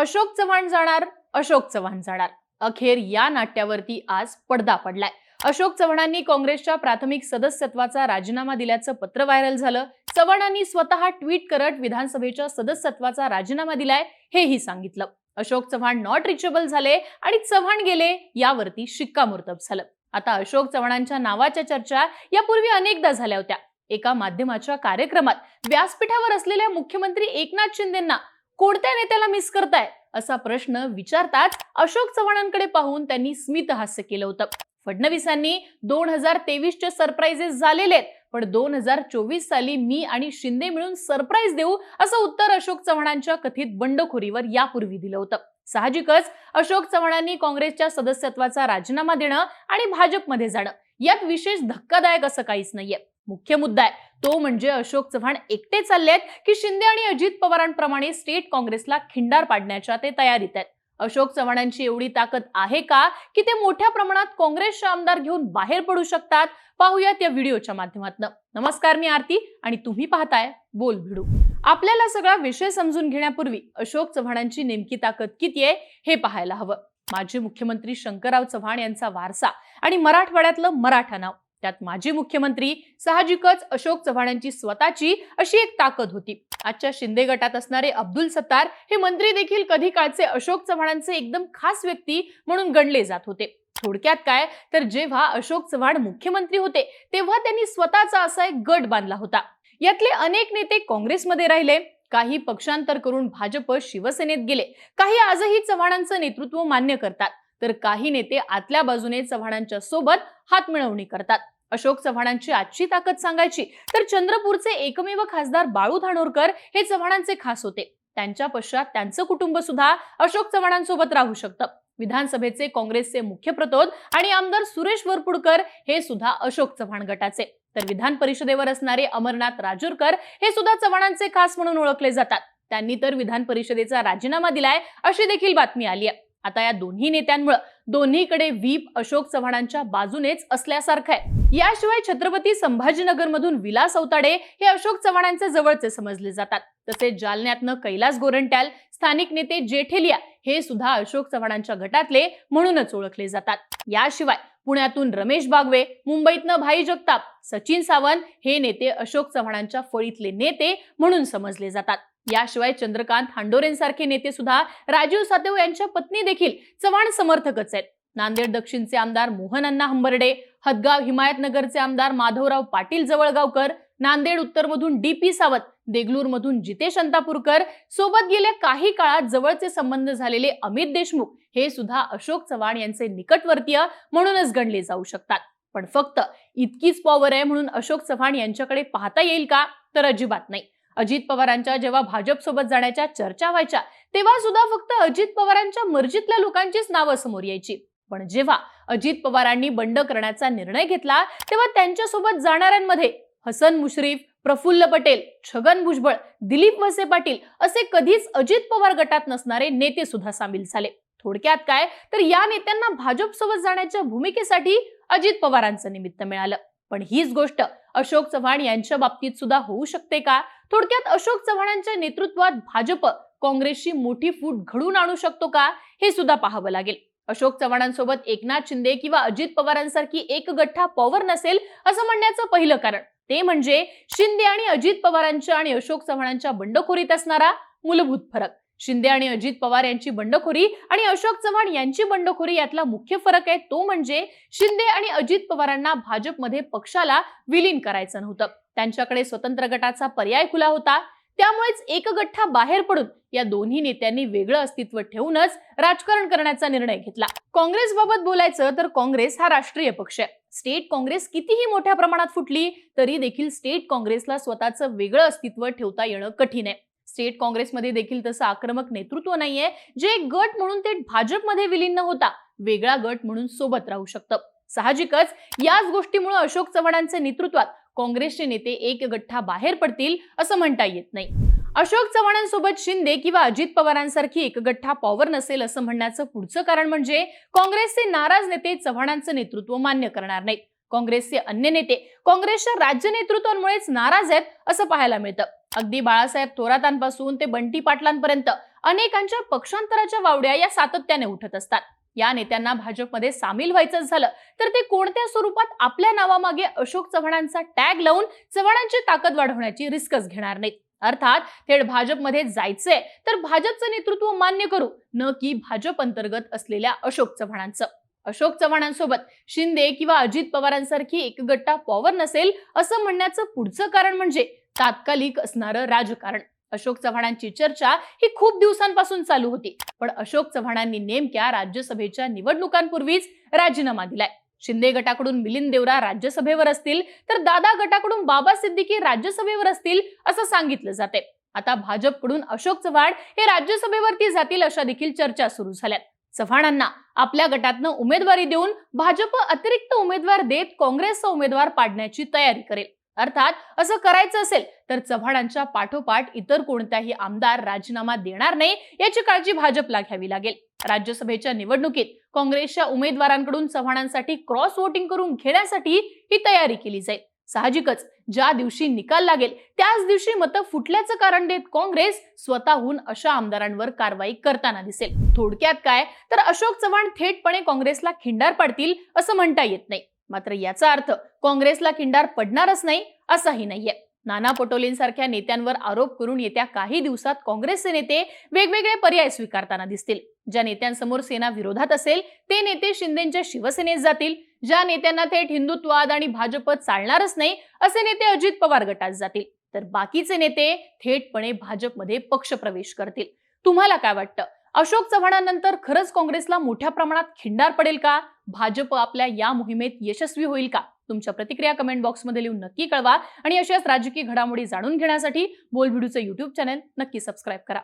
अशोक चव्हाण जाणार अशोक चव्हाण जाणार. अखेर या नाट्यावरती आज पडदा पडलाय. अशोक चव्हाणांनी काँग्रेसच्या प्राथमिक सदस्यत्वाचा राजीनामा दिल्याचं पत्र व्हायरल झालं. चव्हाणांनी स्वतः ट्विट करत विधानसभेच्या सदस्यत्वाचा राजीनामा दिलाय हेही सांगितलं. अशोक चव्हाण नॉट रिचेबल झाले आणि चव्हाण गेले यावरती शिक्कामोर्तब झालं. आता अशोक चव्हाणांच्या नावाच्या चर्चा यापूर्वी अनेकदा झाल्या होत्या. एका माध्यमाच्या कार्यक्रमात व्यासपीठावर असलेल्या मुख्यमंत्री एकनाथ शिंदेंना कोणत्या नेत्याला मिस करताय? असा प्रश्न विचारताच अशोक चव्हाणांकडे पाहून त्यांनी स्मित हास्य केलं होतं. फडणवीसांनी दोन हजार तेवीसचे सरप्राईजेस झालेले आहेत. पण दोन हजार चोवीस साली मी आणि शिंदे मिळून सरप्राईज देऊ असं उत्तर अशोक चव्हाणांच्या कथित बंडखोरीवर यापूर्वी दिलं होतं. साहजिकच अशोक चव्हाणांनी काँग्रेसच्या सदस्यत्वाचा राजीनामा देणं आणि भाजपमध्ये जाणं. यात विशेष धक्कादायक असं काहीच नाहीये. मुख्य मुद्दा आहे तो म्हणजे अशोक चव्हाण एकटे चाललेत की शिंदे आणि अजित पवारांप्रमाणे स्टेट काँग्रेसला खिंडार पाडण्याच्या ते तयारीत आहेत. अशोक चव्हाणांची एवढी ताकद आहे का की ते मोठ्या प्रमाणात काँग्रेसचे आमदार घेऊन बाहेर पडू शकतात? पाहूयात या व्हिडिओच्या माध्यमातून. नमस्कार मी आरती आणि तुम्ही पाहताय बोल भिडू. आपल्याला सगळा विषय समजून घेण्यापूर्वी अशोक चव्हाणांची नेमकी ताकद किती आहे हे पाहायला हवं. माजी मुख्यमंत्री शंकरराव चव्हाण यांचा वारसा आणि मराठवाड्यातलं मराठा नाव. त्यात माजी मुख्यमंत्री साहजिकच अशोक चव्हाणांची स्वतःची अशी एक ताकद होती. आजच्या शिंदे गटात असणारे अब्दुल सत्तार हे मंत्री देखील कधी काळचे अशोक चव्हाणांचे एकदम खास व्यक्ती म्हणून गणले जात होते. थोडक्यात काय? तर जेव्हा अशोक चव्हाण मुख्यमंत्री होते तेव्हा त्यांनी स्वतःचा असा एक गट बांधला होता. यातले अनेक नेते काँग्रेसमध्ये राहिले. काही पक्षांतर करून भाजप शिवसेनेत गेले. काही आजही चव्हाणांचं नेतृत्व मान्य करतात. तर काही नेते आतल्या बाजूने चव्हाणांच्या सोबत हातमिळवणी करतात. अशोक चव्हाणांची आजची ताकद सांगायची तर चंद्रपूरचे एकमेव खासदार बाळू धानोरकर हे चव्हाणांचे खास होते. त्यांच्या पश्चात त्यांचं कुटुंब सुद्धा अशोक चव्हाणांसोबत राहू शकतं. विधानसभेचे काँग्रेसचे मुख्य प्रतोद आणि आमदार सुरेश वरपुडकर हे सुद्धा अशोक चव्हाण गटाचे. तर विधान परिषदेवर असणारे अमरनाथ राजूरकर हे सुद्धा चव्हाणांचे खास म्हणून ओळखले जातात. त्यांनी तर विधान परिषदेचा राजीनामा दिलाय अशी देखील बातमी आली आहे. आता या दोन्ही नेत्यांमुळे दोन्हीकडे व्हीप अशोक चव्हाणांच्या बाजूनेच असल्यासारखं आहे. याशिवाय छत्रपती संभाजीनगर मधून विलास अवताडे हे अशोक चव्हाणांचे जवळचे समजले जातात. तसेच जालन्यातनं कैलास गोरंट्याल स्थानिक नेते जेठेलिया हे सुद्धा अशोक चव्हाणांच्या गटातले म्हणूनच ओळखले जातात. याशिवाय पुण्यातून रमेश बागवे मुंबईतनं भाई जगताप सचिन सावंत हे नेते अशोक चव्हाणांच्या फळीतले नेते म्हणून समजले जातात. याशिवाय चंद्रकांत हांडोरेंसारखे नेते सुद्धा राजीव सातव यांच्या पत्नी देखील चव्हाण समर्थकच आहेत. नांदेड दक्षिणचे आमदार मोहन अण्णा हंबर्डे हदगाव हिमायतनगरचे आमदार माधवराव पाटील जवळगावकर नांदेड उत्तरमधून डी पी सावंत देगलूरमधून जितेश अंतापूरकर सोबत गेल्या काही काळात जवळचे संबंध झालेले अमित देशमुख हे सुद्धा अशोक चव्हाण यांचे निकटवर्तीय म्हणूनच गणले जाऊ शकतात. पण फक्त इतकीच पॉवर आहे म्हणून अशोक चव्हाण यांच्याकडे पाहता येईल का? तर अजिबात नाही. अजित पवारांच्या जेव्हा भाजप सोबत जाण्याच्या चर्चा व्हायच्या तेव्हा सुद्धा फक्त अजित पवारांच्या मर्जीतल्या लोकांचीच नावं समोर यायची. पण जेव्हा अजित पवारांनी बंड करण्याचा निर्णय घेतला तेव्हा त्यांच्यासोबत जाणाऱ्यांमध्ये हसन मुश्रीफ प्रफुल्ल पटेल छगन भुजबळ दिलीप वसे पाटील असे कधीच अजित पवार गटात नसणारे नेते सुद्धा सामील झाले. थोडक्यात काय? तर या नेत्यांना भाजप सोबत जाण्याच्या भूमिकेसाठी अजित पवारांचं निमित्त मिळालं. पण हीच गोष्ट अशोक चव्हाण यांच्या बाबतीत सुद्धा होऊ शकते का? थोडक्यात अशोक चव्हाणांच्या नेतृत्वात भाजप काँग्रेसची मोठी फूट घडून आणू शकतो का? हे सुद्धा पाहावं लागेल. अशोक चव्हाणांसोबत एकनाथ शिंदे किंवा अजित पवारांसारखी एक गठ्ठा पॉवर नसेल असं म्हणण्याचं पहिलं कारण. ते म्हणजे शिंदे आणि अजित पवारांच्या आणि अशोक चव्हाणांच्या बंडखोरीत असणारा मूलभूत फरक. शिंदे आणि अजित पवार यांची बंडखोरी आणि अशोक चव्हाण यांची बंडखोरी यातला मुख्य फरक आहे तो म्हणजे शिंदे आणि अजित पवारांना भाजपमध्ये पक्षाला विलीन करायचं नव्हतं. त्यांच्याकडे स्वतंत्र गटाचा पर्याय खुला होता. त्यामुळेच एक गठ्ठा बाहेर पडून या दोन्ही नेत्यांनी वेगळं अस्तित्व ठेवूनच राजकारण करण्याचा निर्णय घेतला. काँग्रेस बाबत बोलायचं तर काँग्रेस हा राष्ट्रीय पक्ष आहे. स्टेट काँग्रेस कितीही मोठ्या प्रमाणात फुटली तरी देखील स्टेट काँग्रेसला स्वतःचं वेगळं अस्तित्व ठेवता येणं कठीण आहे. स्टेट काँग्रेसमध्ये देखील तसं आक्रमक नेतृत्व नाहीये जे एक गट म्हणून ते भाजपमध्ये विलीन न होता वेगळा गट म्हणून सोबत राहू शकतं. साहजिकच याच गोष्टीमुळे अशोक चव्हाणांच्या नेतृत्वात काँग्रेसचे नेते एक गठ्ठा बाहेर पडतील असं म्हणता येत नाही. अशोक चव्हाणांसोबत शिंदे किंवा अजित पवारांसारखी एकगठ्ठा पॉवर नसेल असं म्हणण्याचं पुढचं कारण म्हणजे काँग्रेसचे नाराज नेते चव्हाणांचं नेतृत्व मान्य करणार नाहीत. काँग्रेसचे अन्य नेते काँग्रेसच्या राज्य नेतृत्वांमुळेच नाराज आहेत असं पाहायला मिळतं. अगदी बाळासाहेब थोरातांपासून ते बंटी पाटलांपर्यंत अनेकांच्या पक्षांतराच्या वावड्या या सातत्याने उठत असतात. या नेत्यांना भाजपमध्ये सामील व्हायचं झालं. तर ते कोणत्या स्वरूपात आपल्या नावामागे अशोक चव्हाणांचा टॅग लावून चव्हाणांची ताकद वाढवण्याची रिस्कच घेणार नाहीत? अर्थात थेट भाजपमध्ये जायचंय तर भाजपचं नेतृत्व मान्य करू न की भाजप अंतर्गत असलेल्या अशोक चव्हाणांचं. अशोक चव्हाणांसोबत शिंदे किंवा अजित पवारांसारखी एकगट्टा पॉवर नसेल असं म्हणण्याचं पुढचं कारण म्हणजे तात्कालिक असणारं राजकारण. अशोक चव्हाणांची चर्चा ही खूप दिवसांपासून चालू होती. पण अशोक चव्हाणांनी नेमक्या राज्यसभेच्या निवडणुकांपूर्वीच राजीनामा दिलाय. शिंदे गटाकडून मिलिंद देवरा राज्यसभेवर असतील तर दादा गटाकडून बाबा सिद्दीकी राज्यसभेवर असतील असं सांगितलं जाते. आता भाजपकडून अशोक चव्हाण हे राज्यसभेवरती जातील अशा देखील चर्चा सुरू झाल्यात. चव्हाणांना आपल्या गटातनं उमेदवारी देऊन भाजप अतिरिक्त उमेदवार देत काँग्रेसचा उमेदवार पाडण्याची तयारी करेल. अर्थात असं करायचं असेल तर चव्हाणांच्या पाठोपाठ इतर कोणताही आमदार राजीनामा देणार नाही याची काळजी भाजपला घ्यावी लागेल. राज्यसभेच्या निवडणुकीत काँग्रेसच्या उमेदवारांकडून चव्हाणांसाठी क्रॉस वोटिंग करून घेण्यासाठी ही तयारी केली जाईल. साहजिकच ज्या दिवशी निकाल लागेल त्याच दिवशी मतं फुटल्याचं कारण देत काँग्रेस स्वतःहून अशा आमदारांवर कारवाई करताना दिसेल. थोडक्यात काय? तर अशोक चव्हाण थेटपणे काँग्रेसला खिंडार पाडतील असं म्हणता येत नाही. मात्र याचा अर्थ काँग्रेसला खिंडार पडणारच नाही असाही नाहीये. नाना पटोलेंसारख्या नेत्यांवर आरोप करून येत्या काही दिवसात काँग्रेसचे नेते वेगवेगळे पर्याय स्वीकारताना दिसतील. ज्या नेत्यांसमोर सेना विरोधात असेल ते नेते शिंदेच्या शिवसेनेत जातील. ज्या नेत्यांना थेट हिंदुत्ववाद आणि भाजप चालणारच नाही असे नेते अजित पवार गटात जातील. तर बाकीचे नेते थेटपणे भाजपमध्ये पक्षप्रवेश करतील. तुम्हाला काय वाटतं? अशोक चव्हाणांनंतर खरंच काँग्रेसला मोठ्या प्रमाणात खिंडार पडेल का? भाजप आपल्या या मोहिमेत यशस्वी होईल का? तुमच्या प्रतिक्रिया कमेंट बॉक्समध्ये लिहून नक्की कळवा आणि अशाच राजकीय घडामोडी जाणून घेण्यासाठी बोलबिडूचं युट्यूब चॅनल नक्की सबस्क्राईब करा.